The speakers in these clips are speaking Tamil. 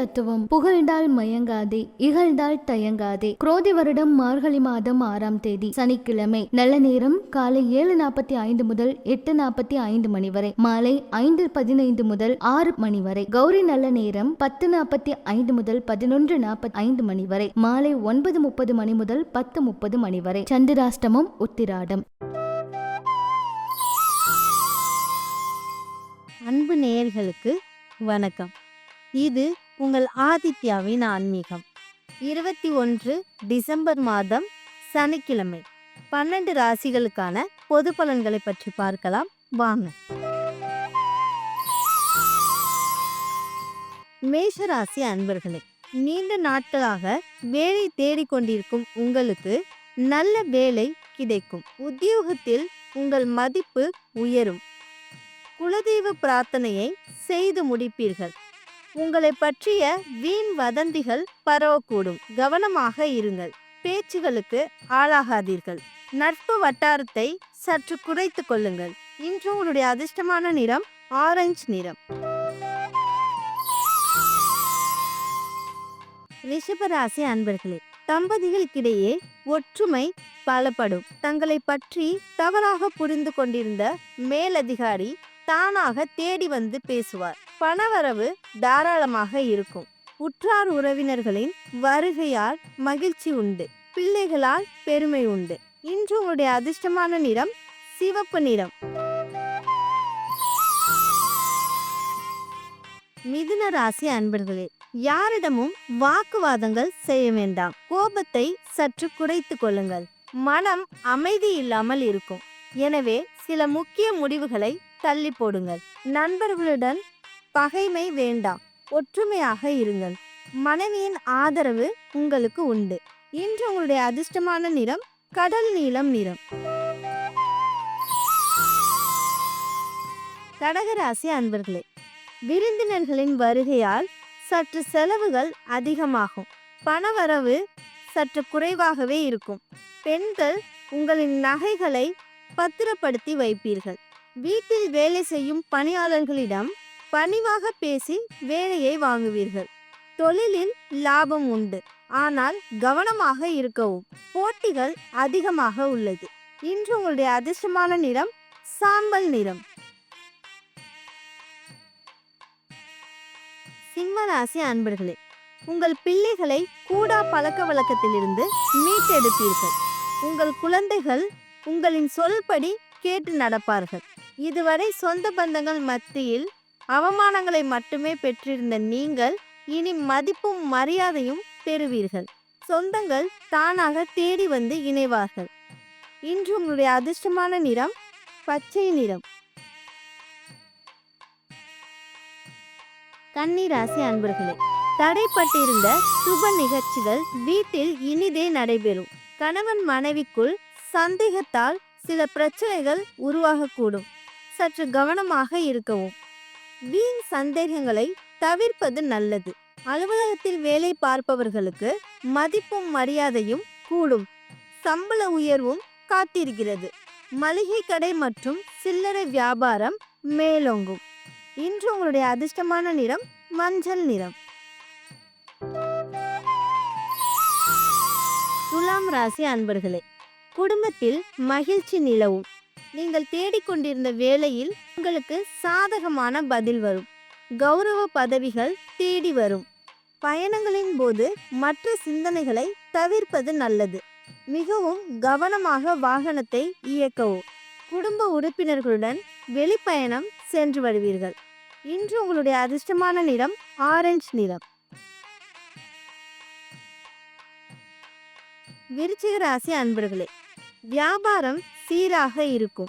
தத்துவம். புகழ்ந்தால் மயங்காதே இகழ்ந்தால் தயங்காதே. குரோதி வருடம் மார்கழி மாதம் ஆறாம் தேதி சனிக்கிழமை. நல்ல நேரம் காலை ஏழு நாற்பத்தி ஐந்து முதல் எட்டு நாற்பத்தி ஐந்து மணி வரை. மாலை ஐந்து பதினைந்து முதல் ஆறு மணி வரை. கௌரி நல்ல நேரம் பத்து நாற்பத்தி ஐந்து முதல் பதினொன்று நாற்பத்தி ஐந்து மணி வரை. மாலை ஒன்பது முப்பது மணி முதல் பத்து முப்பது மணி வரை. சந்திராஷ்டமம் உத்திராடம். அன்பு நேயர்களுக்கு வணக்கம். இது உங்கள் ஆதித்யாவின் ஆன்மீகம். இருபத்தி ஒன்று டிசம்பர் மாதம் சனிக்கிழமை. பன்னெண்டு ராசிகளுக்கான பொது பலன்களை பற்றி பார்க்கலாம். வாங்க. மேஷ ராசி அன்பர்களே நீண்ட நாட்களாக வேலை தேடிக்கொண்டிருக்கும் உங்களுக்கு நல்ல வேலை கிடைக்கும். உத்தியோகத்தில் உங்கள் மதிப்பு உயரும். குலதெய்வ பிரார்த்தனையை செய்து முடிப்பீர்கள். உங்களை பற்றிய வீண் வதந்திகள் பரவக்கூடும். கவனமாக இருங்கள். பேச்சுகளுக்கு ஆளாகாதீர்கள். நட்பு வட்டாரத்தை சற்று குறைத்து கொள்ளுங்கள். இன்று உங்களுடைய அதிர்ஷ்டமான நிறம் ஆரஞ்சு நிறம். ரிஷபராசி அன்பர்களே தம்பதிகளுக்கிடையே ஒற்றுமை பலப்படும். தங்களை பற்றி தவறாக புரிந்து கொண்டிருந்த மேலதிகாரி தானாக தேடி வந்து பேசுவார். பணவரவு தாராளமாக இருக்கும். உற்றார் உறவினர்களின் வருகையால் மகிழ்ச்சி உண்டு. பிள்ளைகளால் பெருமை உண்டு. இன்று உங்களுடைய அதிர்ஷ்டமான நிறம் சிவப்பு நிறம். மிதுன ராசி அன்பர்களே யாரிடமும் வாக்குவாதங்கள் செய்ய வேண்டாம். கோபத்தை சற்று குறைத்து கொள்ளுங்கள். மனம் அமைதி இல்லாமல் இருக்கும். எனவே சில முக்கிய முடிவுகளை தள்ளி போடுங்கள். நண்பர்களுடன் பகைமை வேண்டாம். ஒற்றுமையாக இருங்கள். மனைவியின் ஆதரவு உங்களுக்கு உண்டு. இன்று உங்களுடைய அதிர்ஷ்டமான நிறம் கடல் நீளம் நிறம். கடகராசி அன்பர்களே விருந்தினர்களின் வருகையால் சற்று செலவுகள் அதிகமாகும். பணவரவு சற்று குறைவாகவே இருக்கும். பெண்கள் உங்களின் நகைகளை பத்திரப்படுத்தி வைப்பீர்கள். வீட்டில் வேலை செய்யும் பணியாளர்களிடம் பணிவாக பேசி வேலையை வாங்குவீர்கள். தொழிலில் லாபம் உண்டு. ஆனால் கவனமாக இருக்கவும். போட்டிகள் அதிகமாக உள்ளது. இன்று உங்களுடைய அதிர்ஷ்டமான நிறம் சாம்பல் நிறம். சிம்மராசி அன்பர்களே உங்கள் பிள்ளைகளை கூடா பழக்க வழக்கத்திலிருந்து மீட்டெடுப்பீர்கள். உங்கள் குழந்தைகள் உங்களின் சொல்படி கேட்டு நடப்பார்கள். இதுவரை சொந்த பந்தங்கள் மத்தியில் அவமானங்களை மட்டுமே பெற்றிருந்த நீங்கள் இனி மதிப்பும் மரியாதையும் பெறுவீர்கள். சொந்தங்கள் தானாக தேடி வந்து இணைவார்கள். இன்று உங்களுடைய அதிர்ஷ்டமான நிறம் பச்சை நிறம். கன்னிராசி அன்பர்களே தடைப்பட்டிருந்த சுப நிகழ்ச்சிகள் வீட்டில் இனிதே நடைபெறும். கணவன் மனைவிக்குள் சந்தேகத்தால் சில பிரச்சனைகள் உருவாகக்கூடும். சற்று கவனமாக இருக்கவும். வீண் சந்தேகங்களை தவிர்ப்பது நல்லது. அலுவலகத்தில் வேலை பார்ப்பவர்களுக்கு மதிப்பும் மரியாதையும் கூடும். சம்பள உயர்வும் காத்திருக்கிறது. மளிகை கடை மற்றும் சில்லறை வியாபாரம் மேலோங்கும். இன்று உங்களுடைய அதிர்ஷ்டமான நிறம் மஞ்சள் நிறம். துலாம் ராசி அன்பர்களே குடும்பத்தில் மகிழ்ச்சி நிலவும். நீங்கள் தேடிக்கொண்டிருந்த வேலையில் உங்களுக்கு சாதகமான பதில் வரும். கௌரவ பதவிகள் தேடி வரும். பயணங்களின் போது மற்ற சிந்தனைகளை தவிர்ப்பது நல்லது. மிகவும் கவனமாக வாகனத்தை இயக்கவும் குடும்ப உறுப்பினர்களுடன் வெளிப்பயணம் சென்று வருவீர்கள். இன்று உங்களுடைய அதிர்ஷ்டமான நிறம் ஆரஞ்சு நிறம். விருச்சிக ராசி அன்பர்களே வியாபாரம் சீராக இருக்கும்.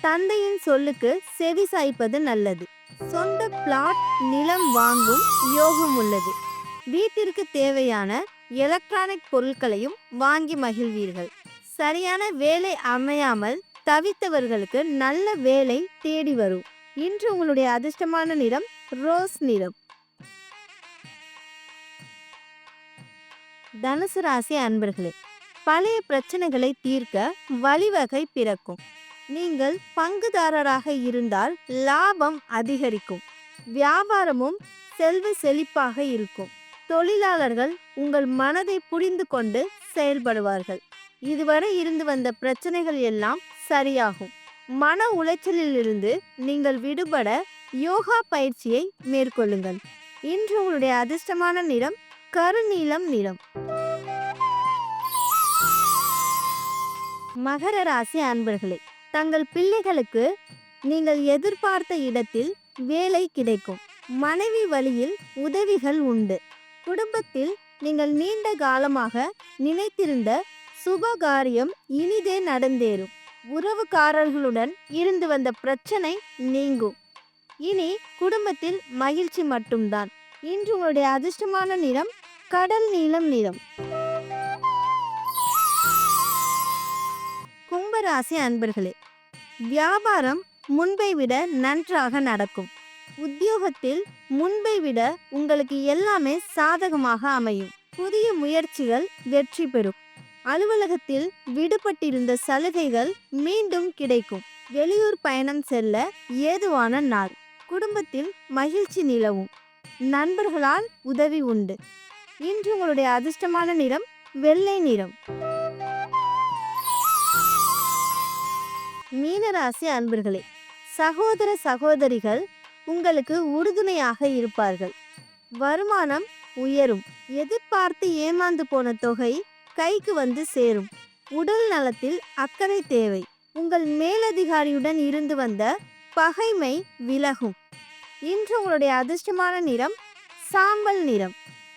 தந்தையின் சொல்லுக்கு செவி சாய்ப்பது நல்லது. சொந்த பிளாட் நிலம் வாங்கும் யோகம் உள்ளது. வீட்டிற்கு தேவையான எலக்ட்ரானிக் பொருட்களையும் வாங்கி மகிழ்வீர்கள். சரியான வேலை அமையாமல் தவித்தவர்களுக்கு நல்ல வேலை தேடி வரும். இன்று உங்களுடைய அதிர்ஷ்டமான நிறம் ரோஸ் நிறம். தனுசு ராசி அன்பர்களே பழைய பிரச்சனைகளை தீர்க்க வழிவகை பிறக்கும். நீங்கள் பங்குதாரராக இருந்தால் லாபம் அதிகரிக்கும். வியாபாரமும் செல்வ செழிப்பாக இருக்கும். தொழிலாளர்கள் உங்கள் மனதை புரிந்து கொண்டு செயல்படுவார்கள். இதுவரை இருந்து வந்த பிரச்சனைகள் எல்லாம் சரியாகும். மன உளைச்சலிலிருந்து நீங்கள் விடுபட யோகா பயிற்சியை மேற்கொள்ளுங்கள். இன்று உங்களுடைய அதிர்ஷ்டமான நிறம் கருநீலம் நிறம். மகர ராசி அன்பர்களே தங்கள் பிள்ளைகளுக்கு நீங்கள் எதிர்பார்த்த இடத்தில் வேலை கிடைக்கும். மனைவி வழியில் உதவிகள் உண்டு. குடும்பத்தில் நீங்கள் நீண்ட காலமாக நினைத்திருந்த சுபகாரியம் இனிதே நடந்தேறும். உறவுக்காரர்களுடன் இருந்து வந்த பிரச்சனை நீங்கும். இனி குடும்பத்தில் மகிழ்ச்சி மட்டும்தான். இன்று உங்களுடைய அதிர்ஷ்டமான நிறம் கடல் நீளம் நிறம். கும்பராசி அன்பர்களே வியாபாரம் முன்பை விட நன்றாக நடக்கும். உத்தியோகத்தில் முன்பை விட உங்களுக்கு எல்லாமே சாதகமாக அமையும். புதிய முயற்சிகள் வெற்றி பெறும். அலுவலகத்தில் விடுபட்டிருந்த சலுகைகள் மீண்டும் கிடைக்கும். வெளியூர் பயணம் செல்ல ஏதுவான நாள். குடும்பத்தில் மகிழ்ச்சி நிலவும். நண்பர்களால் உதவி உண்டு. இன்று உங்களுடைய அதிர்ஷ்டமான நிறம் வெள்ளை நிறம். மீனராசி அன்பர்களே சகோதர சகோதரிகள் உங்களுக்கு உறுதுணையாக இருப்பார்கள். வருமானம் உயரும். எதிர்பார்த்து ஏமாந்து போன தொகை கைக்கு வந்து சேரும். உடல் நலத்தில் அக்கறை தேவை. உங்கள் மேலதிகாரியுடன் இருந்து வந்த பகைமை விலகும். இன்று உங்களுடைய அதிர்ஷ்டமான நிறம் சாம்பல் நிறம்.